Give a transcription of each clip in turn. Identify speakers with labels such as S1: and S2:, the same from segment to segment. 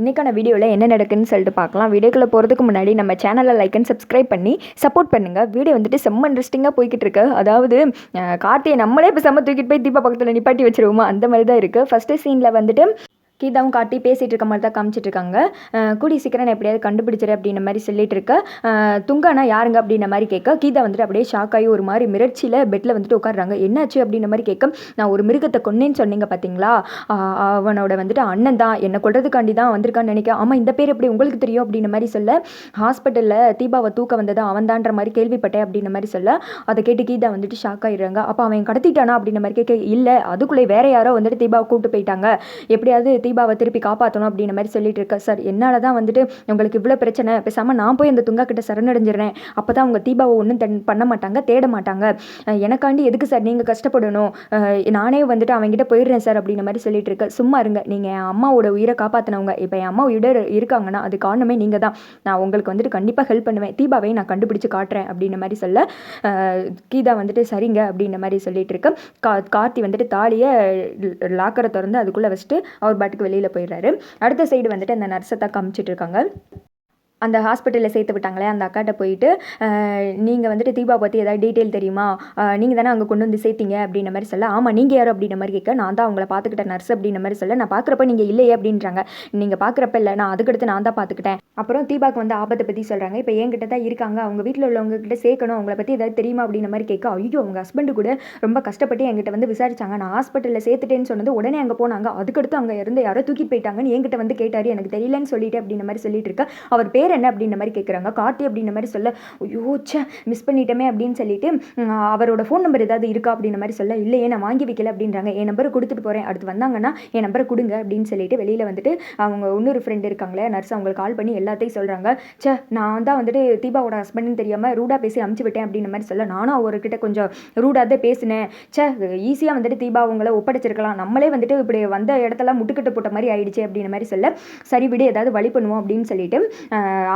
S1: இன்றைக்கான வீடியோவில் என்ன நடக்குதுன்னு சொல்லிட்டு பார்க்கலாம். வீடியோக்குள்ளே போகிறதுக்கு முன்னாடி நம்ம சேனலை லைக் அண்ட் சப்ஸ்கிரைப் பண்ணி சப்போர்ட் பண்ணுங்கள் வீடியோ வந்துட்டு செம்ம இன்ட்ரெஸ்டிங்காக போய்கிட்டு இருக்கு. அதாவது கார்த்தியை நம்மளே இப்போ செம்ம தூக்கிட்டு போய் தீபா பக்கத்தில் நிப்பாட்டி வச்சிருவோமா? அந்த மாதிரி தான் இருக்குது ஃபஸ்ட்டு சீனில் வந்துட்டு கீதாவும் காட்டி பேசிகிட்டு இருக்க மாதிரி தான் காமிச்சிட்டு இருக்காங்க. கூடி சீக்கிரம் நான் எப்படியாவது கண்டுபிடிச்சிரு அப்படின்ற மாதிரி சொல்லிட்டு இருக்க. துங்கானா யாருங்க அப்படின்ற மாதிரி கேட்க. கீதா வந்துட்டு அப்படியே ஷாக் ஆகி ஒரு மாதிரி மிரட்சியில் பெட்டில் வந்துட்டு உட்காடுறாங்க என்னாச்சு அப்படின்ற மாதிரி கேட்க. நான் ஒரு மிருகத்தை கொன்னேன்னு சொன்னீங்க பார்த்தீங்களா? அவனோட வந்துட்டு அண்ணன் தான். என்னை கொள்றதுக்காண்டி தான் வந்திருக்கான்னு நினைக்க ஆமாம் இந்த பேர் எப்படி உங்களுக்கு தெரியும் அப்படின்ற மாதிரி சொல்ல. ஹாஸ்பிட்டலில் தீபாவை தூக்க வந்தது அவன்தான்ற மாதிரி கேள்விப்பட்டேன் அப்படின்ற மாதிரி சொல்ல. அதை கேட்டு கீதா வந்துட்டு ஷாக் ஆயிடுறாங்க. அப்போ அவன் கடத்திட்டானா அப்படின்ற மாதிரி கேட்க இல்லை அதுக்குள்ளே வேற யாரோ வந்துட்டு தீபாவை கூப்பிட்டு போயிட்டாங்க. எப்படியாவது தீபாவை திருப்பி காப்பாற்றணும் அப்படின்ற மாதிரி சொல்லிட்டு இருக்க. சார் என்னால் தான் வந்துட்டு உங்களுக்கு இவ்வளோ பிரச்சனை. பேசாமல் நான் போய் அந்த துங்கா கிட்ட சரணடைஞ்சிடுறேன். அப்போ தான் அவங்க தீபாவை ஒன்றும் தன் பண்ண மாட்டாங்க தேட மாட்டாங்க. எனக்காண்டி எதுக்கு சார் நீங்கள் கஷ்டப்படணும்? நானே வந்துட்டு அவங்ககிட்ட போயிடுறேன் சார் அப்படின்ற மாதிரி சொல்லிட்டு இருக்க. சும்மா இருங்க. நீங்கள் என் அம்மாவோட உயிரை காப்பாற்றினவங்க இப்போ என் அம்மா உயிரோட இருக்காங்கன்னா அது காரணமே நீங்கள் தான் நான் உங்களுக்கு வந்துட்டு கண்டிப்பாக ஹெல்ப் பண்ணுவேன். தீபாவை நான் கண்டுபிடிச்சு காட்டுறேன் அப்படின்ற மாதிரி சொல்ல கீதா வந்துட்டு சரிங்க அப்படின்ற மாதிரி சொல்லிட்டு இருக்க. கா கார்த்தி வந்துட்டு தாலியை லாக்கரை திறந்து அதுக்குள்ளே வச்சுட்டு அவர் பாட்டுக்கு வெளியில் போயிடுறாரு. அடுத்த சைடு வந்துட்டு அந்த நர்ஸை தான் காமிச்சிட்டு இருக்காங்க. அந்த ஹாஸ்பிட்டலில் சேர்த்து விட்டாங்களே அந்த அக்காட்ட போயிட்டு நீங்கள் வந்துட்டு தீபா பற்றி ஏதாவது டீட்டெயில் தெரியுமா? நீங்கள் தானே அங்கே கொண்டு வந்து சேர்த்தீங்க அப்படின்ற மாதிரி சொல்ல ஆமாம் நீங்கள் யார்? அப்படின்ற மாதிரி கேட்க நான் தான் அவங்கள பார்த்துக்கிட்ட நர்ஸ் அப்படின்ற மாதிரி சொல்ல நான் பார்க்குறப்ப நீங்கள் இல்லையே அப்படின்றாங்க. நீங்கள் பார்க்குறப்ப இல்லை நான் அதுக்கடுத்து நான் தான் பார்த்துக்கிட்டேன். அப்புறம் தீபாக்கு வந்து ஆபத்தை பற்றி சொல்கிறாங்க இப்போ என்கிட்ட தான் இருக்காங்க. அவங்க வீட்டில் உள்ளவங்க கிட்ட சேர்க்கணும். அவங்கள பற்றி ஏதாவது தெரியுமா? அப்படின்ற மாதிரி கேட்க ஐயோ அவங்க ஹஸ்பண்டு கூட ரொம்ப கஷ்டப்பட்டு என்கிட்ட வந்து விசாரிச்சாங்க. நான் ஹாஸ்பிட்டலில் சேர்த்துட்டேன்னு சொன்னது உடனே அங்கே போனாங்க. அதுக்கடுத்து அங்கே இருந்து யாரோ தூக்கிட்டு போயிட்டாங்கன்னு என்கிட்ட வந்து கேட்டார். எனக்கு தெரியலன்னு சொல்லிட்டு அப்படின்ற மாதிரி சொல்லிட்டு இருக்க. அவர் பேர் என்ன அப்படின்ற மாதிரி கேட்குறாங்க கார்த்தி அப்படின்ற மாதிரி சொல்ல ஐயோ சே மிஸ் பண்ணிட்டோமே அப்படின்னு சொல்லிட்டு அவரோட ஃபோன் நம்பர் ஏதாவது இருக்கா அப்படின்ற மாதிரி சொல்ல இல்லையே நான் வாங்கி வைக்கல அப்படின்றாங்க. என் நம்பரை கொடுத்துட்டு போகிறேன் அடுத்து வந்தாங்கன்னா என் நம்பரை கொடுங்க அப்படின்னு சொல்லிட்டு வெளியில் வந்துட்டு அவங்க இன்னொரு ஃப்ரெண்டு இருக்காங்களே நர்ஸ் அவங்களுக்கு கால் பண்ணி எல்லாத்தையும் சொல்கிறாங்க ச்சே நான் தான் வந்துட்டு தீபாவோட ஹஸ்பண்ட்னு தெரியாமல் ரூடாக பேசி அமுச்சு விட்டேன் அப்படின்ற மாதிரி சொல்ல நானும் அவர்கிட்ட கொஞ்சம் ரூடாக தான் பேசினேன். ச்சே ஈஸியாக வந்துட்டு தீபா அவங்கள ஒப்படைச்சிருக்கலாம். நம்மளே வந்துட்டு இப்படி வந்த இடத்துல முட்டுக்கட்டு போட்ட மாதிரி ஆயிடுச்சு அப்படின்ற மாதிரி சொல்ல சரி விடு ஏதாவது வழி பண்ணுவோம் அப்படின்னு சொல்லிட்டு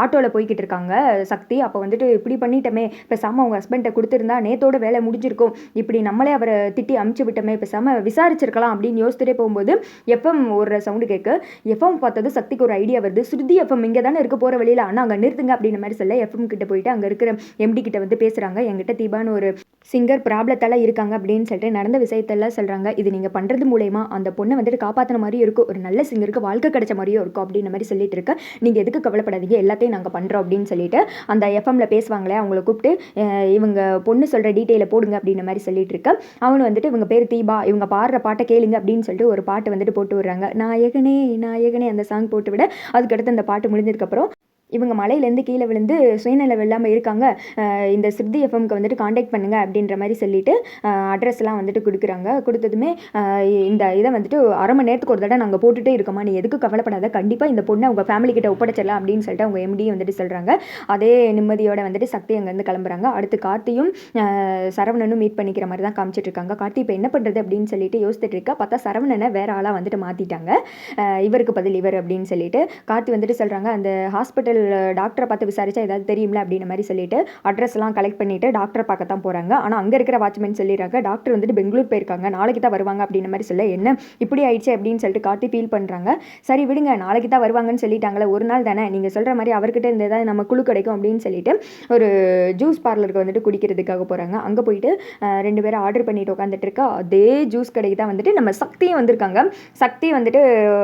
S1: ஆட்டோவில் போய்கிட்டு இருக்காங்க சக்தி. அப்போ வந்துட்டு இப்படி பண்ணிட்டோமே பேசாமல் அவங்க ஹஸ்பண்ட்டை கொடுத்துருந்தா நேத்தோட வேலை முடிஞ்சிருக்கும். இப்படி நம்மளே அவரை திட்டி அமுச்சு விட்டோமே பேசாமல் விசாரிச்சிருக்கலாம் அப்படின்னு யோசிச்சுட்டே போகும்போது எஃப்எம் ஒரு சவுண்டு கேட்கு எஃப்எம் பார்த்தது சக்திக்கு ஒரு ஐடியா வருது. சுருதி எஃப்எம் இங்கே தானே இருக்க போகிற வழியில்? ஆனால் அங்கே நிறுத்துங்க அப்படின்ற மாதிரி சொல்ல எஃப்எம் கிட்ட போயிட்டு அங்கே இருக்கிற எம்டி கிட்ட வந்து பேசுகிறாங்க என்கிட்ட தீபான்னு ஒரு சிங்கர் ப்ராப்ளத்தால் இருக்காங்க அப்படின்னு சொல்லிட்டு நடந்த விஷயத்தெல்லாம் சொல்கிறாங்க இது நீங்கள் பண்ணுறது மூலயமா அந்த பொண்ணை வந்துட்டு காப்பாற்றின மாதிரியும் இருக்கும். ஒரு நல்ல சிங்கருக்கு வாழ்க்கை கிடைச்ச மாதிரியும் இருக்கும் அப்படின்ற மாதிரி சொல்லிட்டு இருக்க. நீங்கள் எதுக்கு கவலைப்படாதீங்க. எல்லாத்தையும் நாங்கள் பண்ணுறோம் அப்படின்னு சொல்லிட்டு அந்த எஃப்எம்ல பேசுவாங்களே அவங்கள கூப்பிட்டு இவங்க பொண்ணு சொல்கிற டீட்டெயிலை போடுங்க அப்படின்ற மாதிரி சொல்லிட்டு இருக்க. அவனு வந்துட்டு இவங்க பேர் தீபா இவங்க பாடுற பாட்டை கேளுங்க அப்படின்னு சொல்லிட்டு ஒரு பாட்டு வந்துட்டு போட்டு விடுறாங்க. நான் நாயகனே அந்த சாங் போட்டு விட அதுக்கடுத்து அந்த பாட்டு முடிஞ்சதுக்கப்புறம் இவங்க மலையிலேருந்து கீழே விழுந்து சுயநலம் இல்லாமல் இருக்காங்க. இந்த சித்தி எஃப்எம்க்கு வந்துட்டு காண்டாக்ட் பண்ணுங்கள் அப்படின்ற மாதிரி சொல்லிட்டு அட்ரஸ்லாம் வந்துட்டு கொடுக்குறாங்க. கொடுத்ததுமே இந்த இதை வந்துட்டு அரை மணி நேரத்துக்கு ஒரு தடவை நாங்கள் போட்டுட்டே இருக்கோமா நீ எதுக்கு கவலைப்படாத. கண்டிப்பாக இந்த பொண்ணை அவங்க ஃபேமிலி கிட்ட ஒப்படைச்சிடலாம் அப்படின்னு சொல்லிட்டு அவங்க எம்டி வந்துட்டு சொல்கிறாங்க அதே நிம்மதியோட வந்துட்டு சக்தி அங்கேருந்து கிளம்புறாங்க. அடுத்து கார்த்தியும் சரவணனும் மீட் பண்ணிக்கிற மாதிரி தான் காமிச்சிட்டு இருக்காங்க கார்த்தி இப்போ என்ன பண்ணுறது அப்படின்னு சொல்லிட்டு யோசிச்சுட்டு இருக்கா. பார்த்தா சரவணனை வேற ஆளாக வந்துட்டு மாற்றிட்டாங்க இவருக்கு பதில் இவர் அப்படின்னு சொல்லிட்டு கார்த்தி வந்துட்டு சொல்கிறாங்க அந்த ஹாஸ்பிட்டல் டாக்டரை பார்த்து விசாரிச்சா ஏதாவது தெரியும்ல அப்படின்ற மாதிரி சொல்லிட்டு அட்ரஸ்லாம் கலெக்ட் பண்ணிவிட்டு டாக்டரை பார்க்க தான் போகிறாங்க ஆனால் அங்கே இருக்கிற வாட்ச்மேன் சொல்லிடுறாங்க டாக்டர் வந்துட்டு பெங்களூர் போயிருக்காங்க நாளைக்கு தான் வருவாங்க அப்படின்ற மாதிரி சொல்ல என்ன இப்படி ஆயிடுச்சு அப்படின்னு சொல்லிட்டு காட்டி ஃபீல் பண்ணுறாங்க சரி விடுங்க நாளைக்கு தான் வருவாங்கன்னு சொல்லிட்டாங்களே ஒரு நாள் தானே நீங்கள் சொல்கிற மாதிரி அவர்கிட்ட இருந்து ஏதாவது நம்ம குழு கிடைக்கும் அப்படின்னு சொல்லிட்டு ஒரு ஜூஸ் பார்லருக்கு வந்துட்டு குடிக்கிறதுக்காக போகிறாங்க அங்கே போயிட்டு ரெண்டு பேரும் ஆர்டர் பண்ணிட்டு உட்காந்துட்டு இருக்கா அதே ஜூஸ் கடைக்கு தான் வந்துட்டு நம்ம சக்தியும் வந்திருக்காங்க. சக்தி வந்துட்டு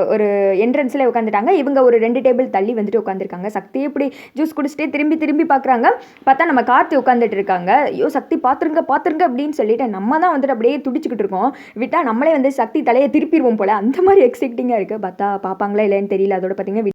S1: ஒரு என்ட்ரன்ஸில் உட்காந்துட்டாங்க இவங்க ஒரு ரெண்டு டேபிள் தள்ளி வந்துட்டு உட்காந்துருக்காங்க சக்தி இப்படி ஜூஸ் குடிச்சிட்டே திரும்பி திரும்பி பார்க்குறாங்க பார்த்தா நம்ம கார்த்தி உட்காந்துட்டு இருக்காங்க. ஐயோ சக்தி பார்த்துருங்க பார்த்துருங்க அப்படின்னு சொல்லிட்டு நம்ம தான் வந்துட்டு அப்படியே துடிச்சுக்கிட்டு இருக்கோம். விட்டா நம்மளே வந்து சக்தி தலையை திருப்பிடுவோம் போல. அந்த மாதிரி எக்ஸைட்டிங்காக இருக்குது பார்த்தா பார்ப்பாங்களா இல்லைன்னு தெரியல. அதோட பார்த்தீங்கன்னா